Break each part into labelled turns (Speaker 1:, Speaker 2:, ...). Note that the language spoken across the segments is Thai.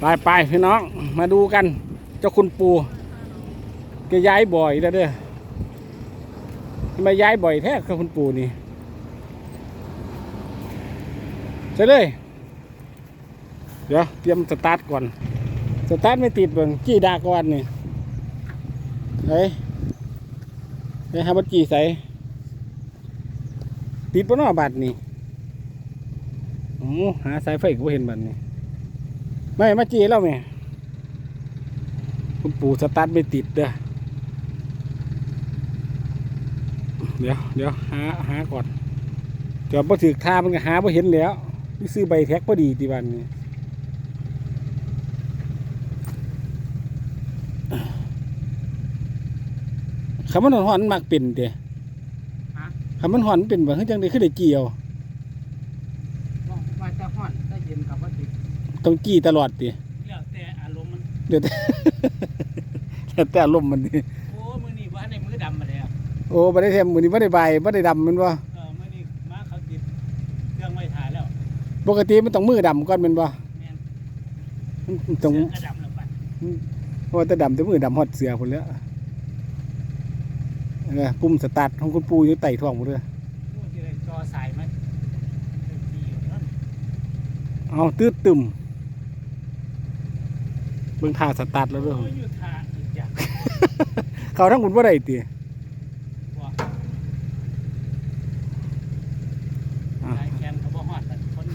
Speaker 1: ไปไปพี่น้องมาดูกัน เจ้าคุณปูแกย้ายบ่อยแล้วเด้อทำไมาย้ายบ่อยแท้กับคุณปูนี่ใช่เลย เดี๋ยวเตรียมสตาร์ทก่อน สตาร์ทไม่ติดเบิ่งจี้ดากวันนี่เฮ้ยเฮ้ยฮาบัดจี้ใส่ติดปนาะบัดนี่โอ้หาสายไฟก็เห็นบัดนี่ ไม่มาจี้แล้วแม่คุณปู่สตาร์ทไม่ติดเด้อเดี๋ยวเดี๋ยวหาหาก่อนเดี๋ยวพอถือทามันก็หาพอเห็นแล้วนี่ซื้อใบแท็กพอดีทีวันนี้คำมันหอนๆมักเป็นเด้
Speaker 2: ฮะ
Speaker 1: คำมันหอนเป็นบ่คือจังได๋คือได้เกี่ยว
Speaker 2: บอกว่าจะห่อนจะเย็นกับว่าติด
Speaker 1: ต้องจี้ตลอดติ
Speaker 2: แล้วแต่อารมณ์มัน
Speaker 1: เดี๋ยวแต่ แล้วแต่อารมณ์มันดิ
Speaker 2: โอ้มือนี่ว่าในมือดำมาแล้ว
Speaker 1: โอ้บ่ได้แทมมื้อนี้บ่ได้ใบบ่ได้ดำแมันบ่
Speaker 2: เออมือนี่มาเขาติดเครื่องไว้ถ่ายแล้ว
Speaker 1: ปกติมันต้องมือดำก่อนแม่นบ่
Speaker 2: แม่น
Speaker 1: มันต้อง
Speaker 2: เสื้อกระดำแล้วไป
Speaker 1: เพราะว่าแต่ดำแต่มือดำฮอดเสือพุ่นแล้วเออปุ่มสตาร์ทของคุณปู่อยู่ใต้ท้องพุ่นเด้อ
Speaker 2: โอ้ที่ไรจอสายมันดีอยู่นั่น
Speaker 1: เอาตืดตึม เบิ่งท่าสตาร์ทแล้วเด้อ
Speaker 2: โอ้ยอยู่ท่าอีกอย่าง
Speaker 1: เขาทั้งคุณบ่ได้ติ
Speaker 2: ว่า
Speaker 1: อะ
Speaker 2: สายแขนเขาบ่ฮอดแต่คน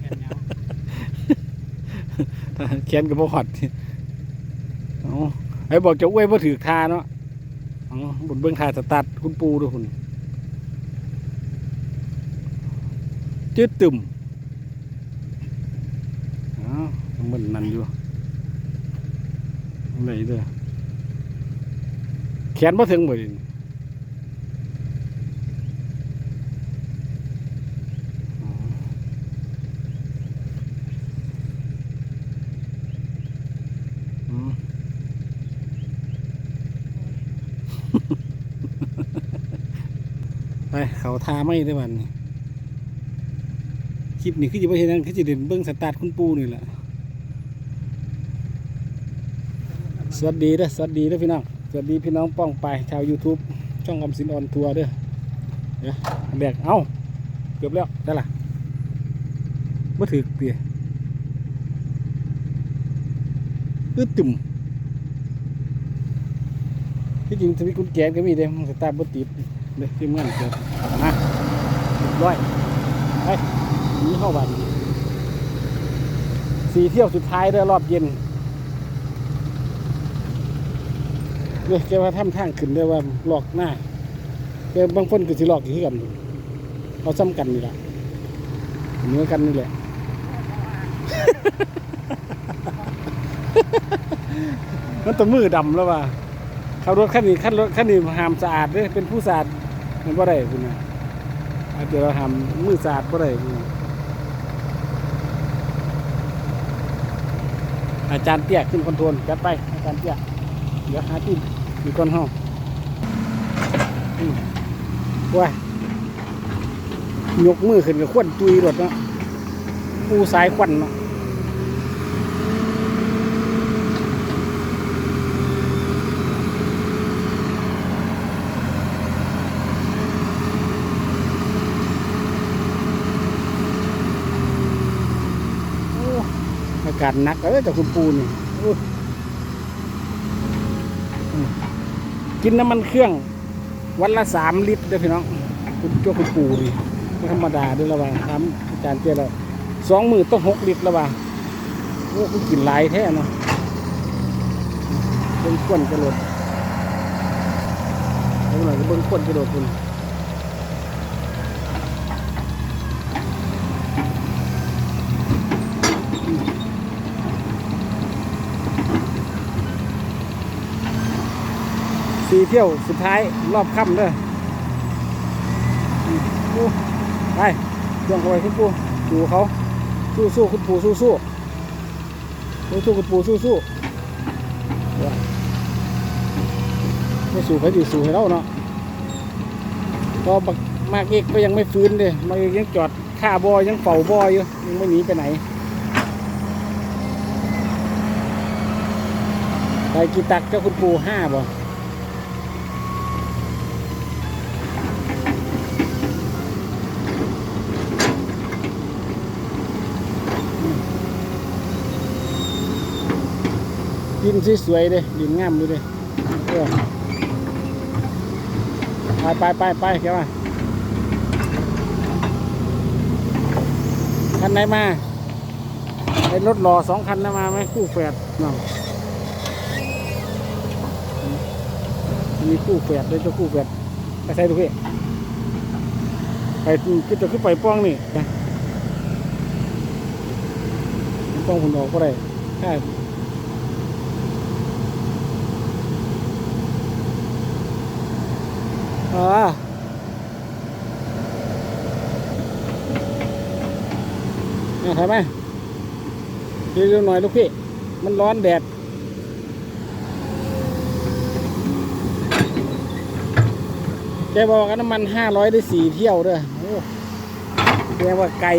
Speaker 2: แขนยาว
Speaker 1: แขนก็บ่ฮอดติเอาไอ้บอกจะอวยบ่ถือท่าเนาะเอาบุญเบิ่งท่าสตาร์ทคุณปู่เด้วยคุณจืดตึมอ้าว ยังมันนั่นอยู่อะไรเด้อแขนบ่ถึงบ่ดิอ๋ออืมไปเขาทาไม่ได้วันนี้คลิปนี้คือจะไม่เห็นนั่นคือจะเด่นเบิ้องสตาร์ทคุณปูนี่แหละส วัสดีเด้อสวัสดีเด้อพี่น้องสวัสดีพี่น้องป้องไปชาว YouTube ช่องอมสินออนทัวร์เด้อเดี๋ยวอันแรกเอ้าเกือบแล้วได้ละมาถือเตียอึดตุ่มที่จริงจะมีกุญแจก็มีเด้มันสตาร์บ่ติดเลยทีมงานเกิดนะเรียบร้อยไปนี่เข้าบ้านสี่เที่ยวสุดท้ายเด้อรอบเย็น เลยแกว่าทำทางขึ้นเด้ว่าหลอกหน้าแกบางคนก็สิหลอกอยู่คือกันเอาซ้ำกันนี่แหละเหมือกันนี่แหละ มันต้องมือดำแล้วว่ะขับรถคันนี้คันรถคันนี้ห้ามสะอาดเด้อเป็นผู้สะอาดมันบ่ได้คุณนะอาจจะเราห้ามมือสะอาดบ่ได้อาจารย์เตี้ยขึ้นคอนโทรลจัดไปอาจารย์เตี้ย ดี๋ยวหาที่มีก้อนห้องว้ายกมือขึ้นกับควันตุยรถเนาะปูสายควันเนาะอากาศหนักเอ้ยจากคุณปูนี่โอ้อืม กินน้ำมันเครื่อง วันละสามลิตรเด้อพี่น้อง คุณเจ้าคุณปู่ดิไม่ธรรมดาด้วยระหว่างทำอาจารย์เจ้าเราสองมือต้องหกลิตรระหว่างโอ้คุณกินหลายแท้เนาะเบิ้งขวนกระโดดเอาหน่อยก็เบิ้งขวนกระโดดคุณ สี่เที่ยวสุดท้ายรอบค่ำเด้อกูไปเรื่องอะไรคุณปู่ดูเขาสู้สู้คุณปู่สู้สู้สู้สู้คุณปู่สู้สู้ไม่สู้ไปดิสู้ให้เราเนาะพอมากเอกก็ยังไม่ฟื้นเลยมากเอกยังจอดข่าบอยยังเป่าบอยอยู่ยังไม่หนีไปไหนไปกีตักเจ้าคุณปู่ห้าบ่ ดินสวยๆเลยดินงามดูเลยเออไปไปไปไปแกว่าคันไหนมาไอ้รถรอสองคันนะมาไหมคู่แฝดน้องมีคู่แฝดเลยตัวคู่แฝดไปใส่ดูพี่ไปคือจะขึ้นไปป้องนี่ป้องหุ่นออกก็ได้ใช่ อ่าเนี่ยถ่ายไหมเร็วๆหน่อยลูกพี่ มันร้อนแดดแกบอกกันน้ำมันห้าร้อยได้สี่เที่ยวด้วยโอ้แกว่าไกล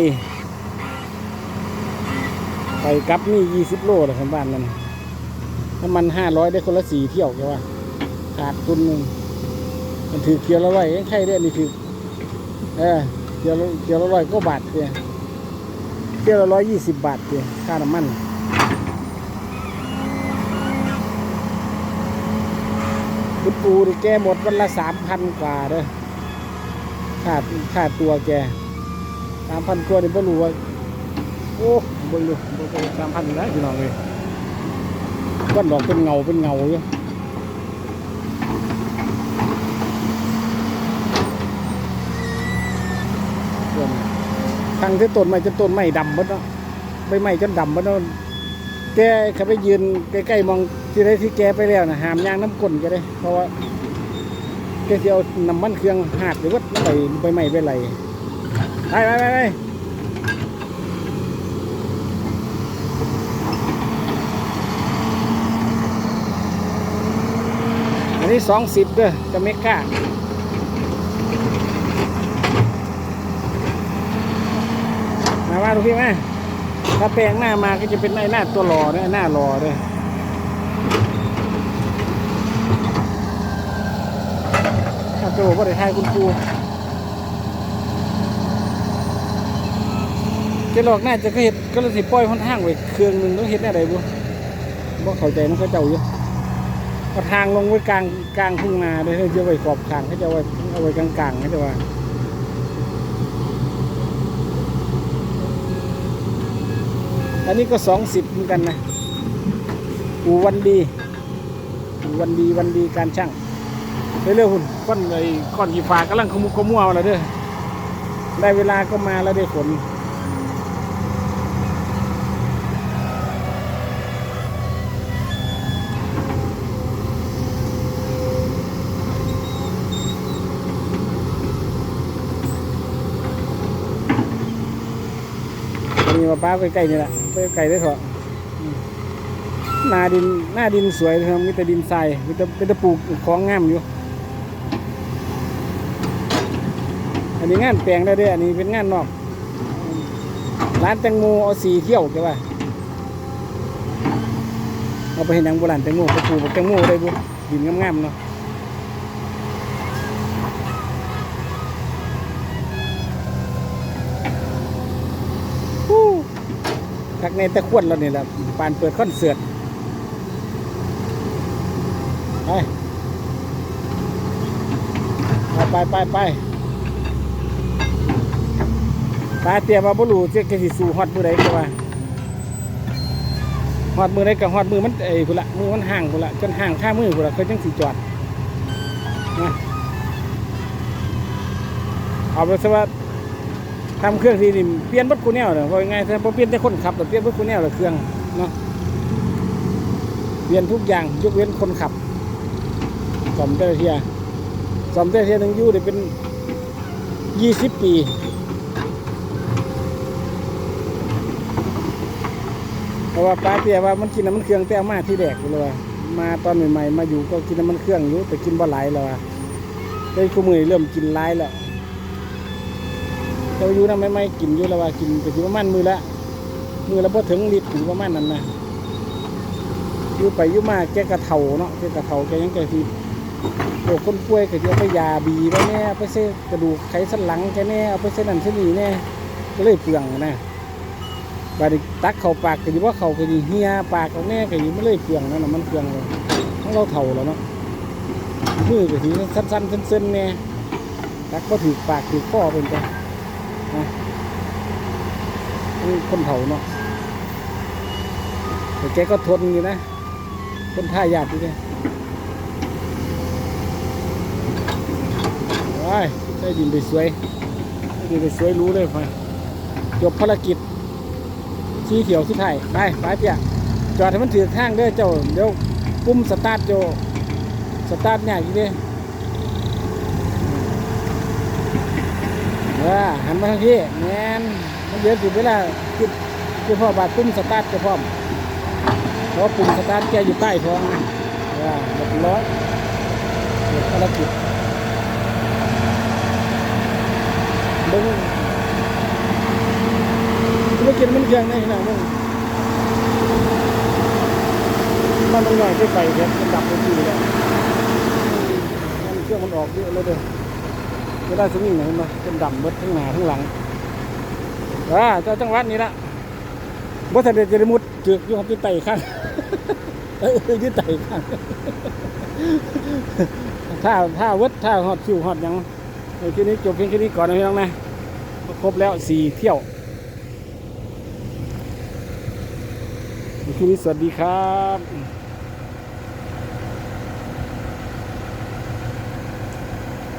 Speaker 1: ไกลกับนี่ยี่สิบโลเลยของบ้านนั้นน้ำมันห้าร้อยได้คนละสี่เที่ยวแกว่า ขาดทุนหนึ่ง มันถือเกียวละร้อยใช่ได้นี่ถือเออเกียวละเกียวละร้อยก็บาทเดียเกียวละร้อยยี่สิบบาทเดียค่าน้ำมันคุณปูนี่แกหมดวันละสามพันกว่าเด้อค่าค่าตัวแกสามพันกว่านี่ไม่รู้ว่าโอ้บิ่งดูเบิ่สามพันนะพี่น้องเลยก้อนดอกเป็นเงาเป็นเงาอยู่ส่วน ทางที่ต้นไม้จนต้นไม้ดำหมดเนาะใบไม้จนดำหมดเนาะแกเขาไปยืนใกล้ๆมองที่ได้ที่แกไปแล้วนะหามยางน้ำก้นแกได้เพราะว่าแกจะเอาน้ำมันเครื่องหาดหรือว่าใบใบไม้ไปไหลไปไปไปไปอันนี้สองสิบเด้อจะเมกา มาว่าดูพี่ไหมถ้าแปลงหน้ามาก็จะเป็นไอ้หน้าตัวหล่อเนี่ยหน้าหล่อเลยถ้าโจก็ได้ทายคุณครูจะหลอกหน่าจะก็เห็ดก็เลยสิปล่อยค่อนข้างไว้เครื่องหนึ่งต้องเห็ดอะไรบุบ่เข้าใจมันก็เจ้าอยู่เอาทางลงไว้กลางกลางทุ่งนาเลยเขาจะไว้ขอบทางเขาจะไว้เอาไว้กลางกลางๆเขาจะว่า อันนี้ก็สองสิบเหมือนกันนะอูวันดีอูวันดีวันดีการช่างเร็วๆคุณก้อนไอ้ก้อนกีฟ้ากำลังขมุกขมัวแล้วเด้อได้เวลาก็มาแล้วได้ฝน มีมาป้าใกล้นี่แหละใกล้ๆได้เถอะหนาดินหน้าดินสวยครับมีแต่ดินทรายมีแต่เป็นแต่ปลูกของงามอยู่ อันนี้งานแปลงได้ด้วยอันนี้เป็นงานนอก ร้านแตงโมเอาสีเที่ยวแกว่าเอาไปเห็นหนังโบราณแตงโมไปปลูกแตงโมได้บุดินงามๆเนาะ ในตะขวนเราเนี่ยแหละปานเปิดคอนเสิร์ตไปไปไปไปตาเตรียมมาบ่รู้เจ๊กสิสู่ฮอดมือใดก็ว่าฮอดมือใดกับฮอดมือมันเอ้พุ่นละมือมันห่างพุ่นละจนห่างข้ามือพุ่นละเคยจังสิจอดนะเอาไปซะว่า ทำเครื่องทีนี่เปลี่ยนบัดคูแนวเลยว่าง่ายๆถ้าเปลี่ยนแต่คนขับแต่เปลี่ยนบัดคูแนวเลยเครื่องเนาะเปลี่ยนทุกอย่างยกเว้นคนขับสอมเตอร์เทียสอมเตอร์เทียหนึ่งอยูได้เป็นยี่สิบปีเพราะว่าป้าเตียว่ามันกินน้ำมันเครื่องแต่เอามาที่แดกเลยว่ามาตอนใหม่ๆมาอยู่ก็กินน้ำมันเครื่องอยู่แต่กินบ่หลายแล้วได้คู่มือเริ่มกินหลายแล้ว เราอยู่นะไม่ไม่กินอยู่แล้วว่ากินก็อยู่ประมาณมือละมือละพอถึงลิตรอยู่ประมาณนั้นนะอยู่ไปอยู่มาแกกระเทาเนาะแกกระเทาแกยังแกที่โรคคนป่วยก็จะเอาไปยาบีไปแน่เอาไปเส้กระดูกไขสันหลังแกแน่เอาไปเส้นนั่นเส้นนี้แน่ก็เลยเปลืองนะบาดตักเข้าปากก็ดีว่าเข่าก็ดีเฮียปากเขาแน่ก็ดีไม่เลยเปลืองนั่นนะมันเปลืองเลยทั้งเราเท่าแล้วเนาะมือก็ทีสั้นๆเส้นๆแน่ตักก็ถือปากถือข้อเป็นไป คนเท่าเนาะแต่แกก็ทนอยู่นะ คนท่ายากอยู่เนี่ยว้ายได้ดินไปสวยได้ดินไปสวยรู้เลยไปจบภารกิจชี้เขียวสุดท้ายไปไปเปียจอดให้มันถือข้างเด้อเจ้าเดี๋ยวปุ่มสตาร์ทโจสตาร์ทเนี่ยอีกเด้อเออ หันมาทางที่แมนมันเดี๋ยวถึงเวลาคือคือพ่อบาดปุ่มสตาร์ทจะพร้อมเพราะปุ่มสตาร์ทแกอยู่ใต้ท้องว่าเรียบร้อยเสร็จภารกิจเบิ้งธุรกิจมันเครื่องได้ขนาดมึงมันต้องหน่อยไปไปเด็ดมันดับไปทีแล้วมันเครื่องมันออกเยอะเลยเด้อ เวลาสวิงไหนมาเป็นดำเบิดทั้งหน้าทั้งหลังอ่าเจ้าจังหวัดนี้ละบ่ทันได้จะมุดจึกอยู่ครับที่ไต่ข้างเออเออที่ไต่ข้างถ้าถ้าวัดถ้าฮอดคิวฮอดยังในที่นี้จบเพียงแค่นี้ก่อนนะพี่น้องนะครบแล้วสี่เที่ยวในที่นี้สวัสดีครับ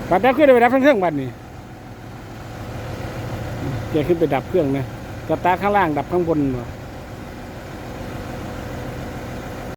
Speaker 1: บัดดับเครื่องได้ไปดับเครื่องบัดนี่แกขึ้นไปดับเครื่องนะสตาร์ข้างล่างดับข้างบนบ่